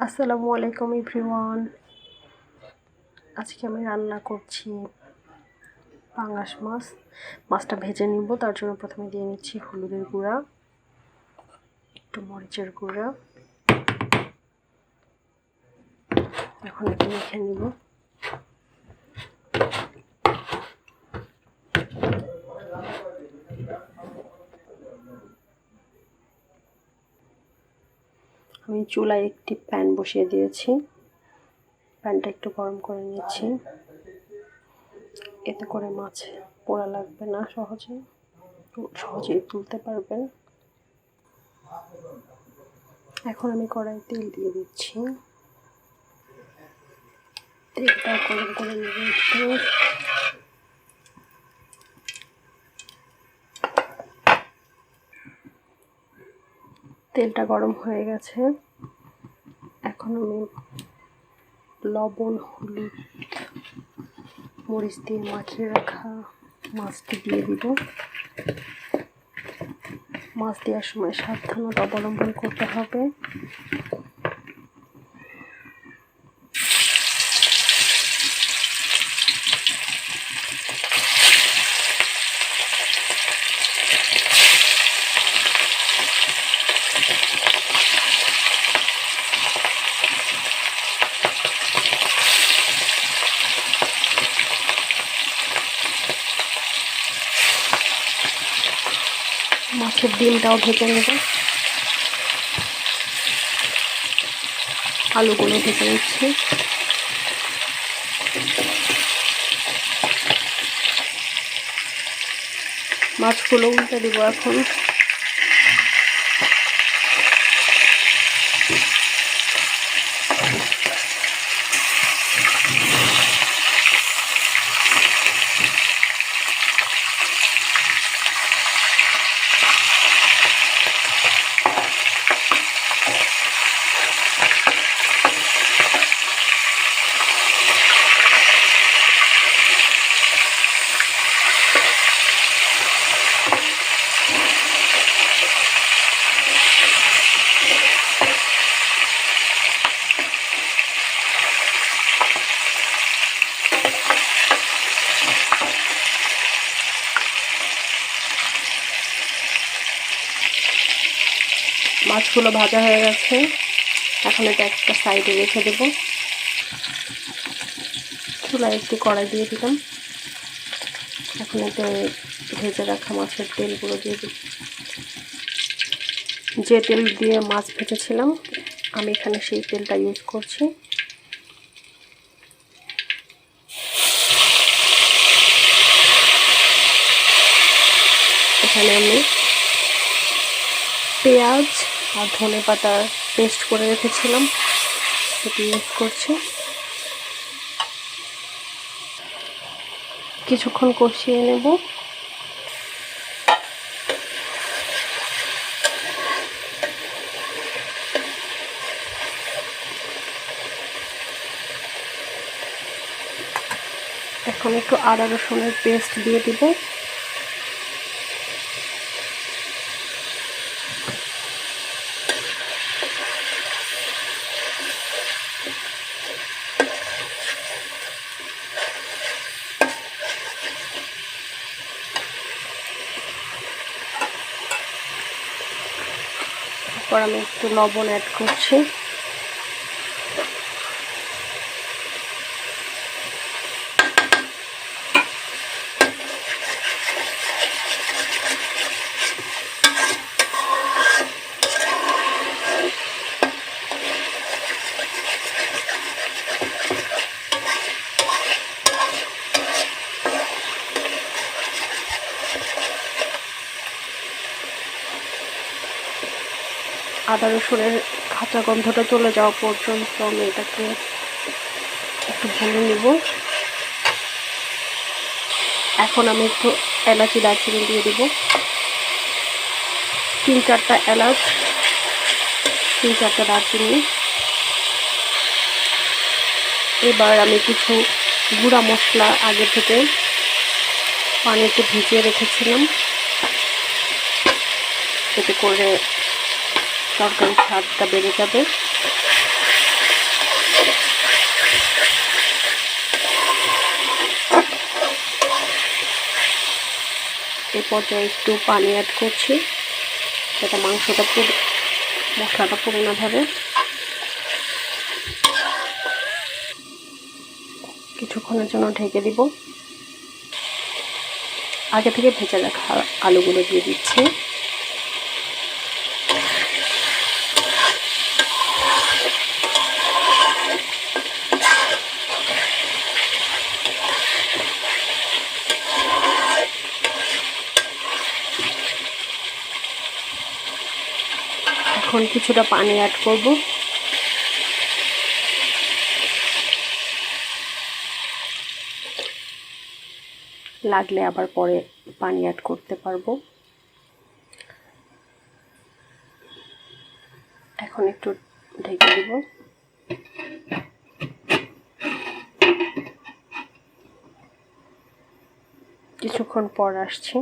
আসসালামু আলাইকুম এভরিওয়ান। আজকে আমি রান্না করছি পাঙ্গাস মাছ। মাছটা ভেজে নিব, তার জন্য প্রথমে দিয়ে নিচ্ছি হলুদের গুঁড়া, একটু মরিচের গুঁড়া। এখন একটু মেখে নিব। আমি চুলায় একটি প্যান বসিয়ে দিয়েছি। প্যানটা একটু গরম করে নিচ্ছি। এতে করে মাছ পোড়া লাগবে না সহজে। সহজেই তুলতে পারবেন। এখন আমি কড়াই তেল দিয়ে দিচ্ছি। তেলটা গরম করে একটু তেলটা গরম হয়ে গেছে। এখন আমি লবণ, হলুদ, মরিচ দিয়ে মাখিয়ে রাখা মাছটি দিয়ে দিব। মাছ দেওয়ার সময় সাবধানতা অবলম্বন করতে হবে। মাছের ডিমটাও ঢেকে নেব। আলুগুলো ঢেকে নিচ্ছি। মাছগুলো উল্টে দেবো এখন। মাছগুলো ভাজা হয়ে গেছে। এখন এটা একটা সাইডে রেখে দেব। চুলায় একটু কড়াই দিয়ে দিলাম। এখন এতে ভেজে রাখা মাছের তেলগুলো দিয়ে দিই যে তেল দিয়ে মাছ ভেজেছিলাম, আমি এখানে সেই তেলটা ইউজ করছি। এখানে আমি পেঁয়াজ আর ধনে পাতা পেস্ট করে রেখেছিলাম। সেটি ইউজ করছি। কিছুক্ষণ কষিয়ে নেব। এখন একটু আদা রসুনের পেস্ট দিয়ে দিব। তারপর আমি একটু লবণ অ্যাড করছি। আদা রসুনের কাঁচা গন্ধটা চলে যাওয়া পর্যন্ত আমি এটাকে একটু ভেঙে নিব। এখন আমি একটু এলাচি দারচিনি দিয়ে দিব। তিন চারটা এলাচ, তিন চারটা দারচিনি। এবার আমি কিছু গুঁড়া মশলা আগে থেকে পানিতে ভিজিয়ে রেখেছিলাম। এতে করে তরকারির স্বাদটা বেড়ে যাবে। এই পর্যায়ে একটু পানি অ্যাড করছি। যাতে মাংসটা পুরো, মশলাটা পুরো না ধরে। কিছুক্ষণের জন্য ঢেকে দিব। আগে থেকে ভেজে রাখা আলুগুলো দিয়ে দিচ্ছি। এখন কিছুটা পানি অ্যাড করব। লাগলে আবার পরে পানি অ্যাড করতে পারব। এখন একটু ঢেকে দিব। কিছুক্ষণ পর আসছি।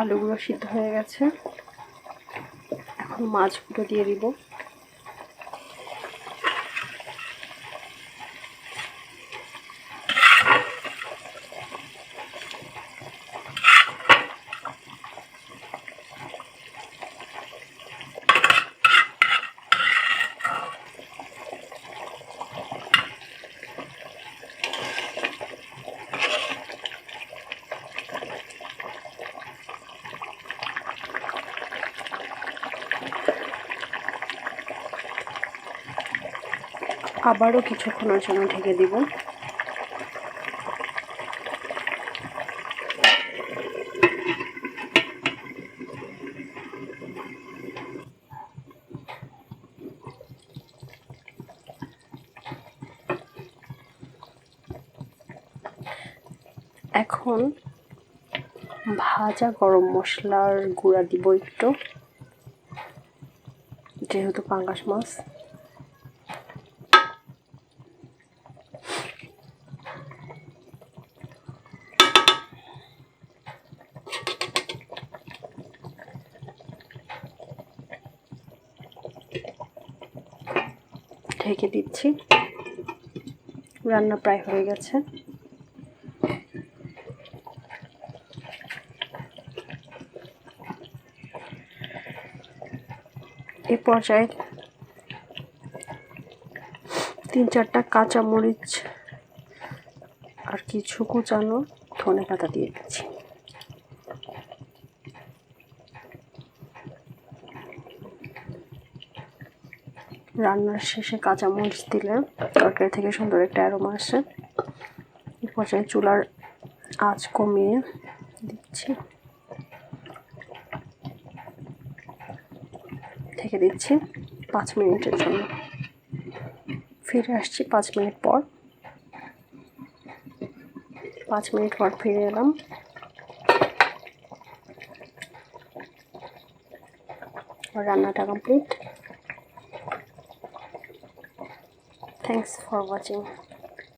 আলুগুলো সিদ্ধ হয়ে গেছে। এখন মাছগুলো দিয়ে দিব। আবারও কিছুক্ষণের জন্য ঢেকে দিব। এখন ভাজা গরম মশলার গুঁড়া দিব একটু, যেহেতু পাঙ্গাস মাছ। ঢেকে দিচ্ছি। রান্না প্রায় হয়ে গেছে। এ পর্যায়ে তিন চারটা কাঁচা মরিচ আর কিছু কুচানো ধনে পাতা দিয়ে দিচ্ছি। রান্নার শেষে কাঁচামরিচ দিলে তরকারি থেকে সুন্দর একটা অ্যারোমা আসে। পর্যায়ে চুলার আঁচ কমিয়ে দিচ্ছি। থেকে দিচ্ছি পাঁচ মিনিটের জন্য। ফিরে আসছি পাঁচ মিনিট পর। পাঁচ মিনিট পর ফিরে এলাম। রান্নাটা কমপ্লিট। Thanks for watching.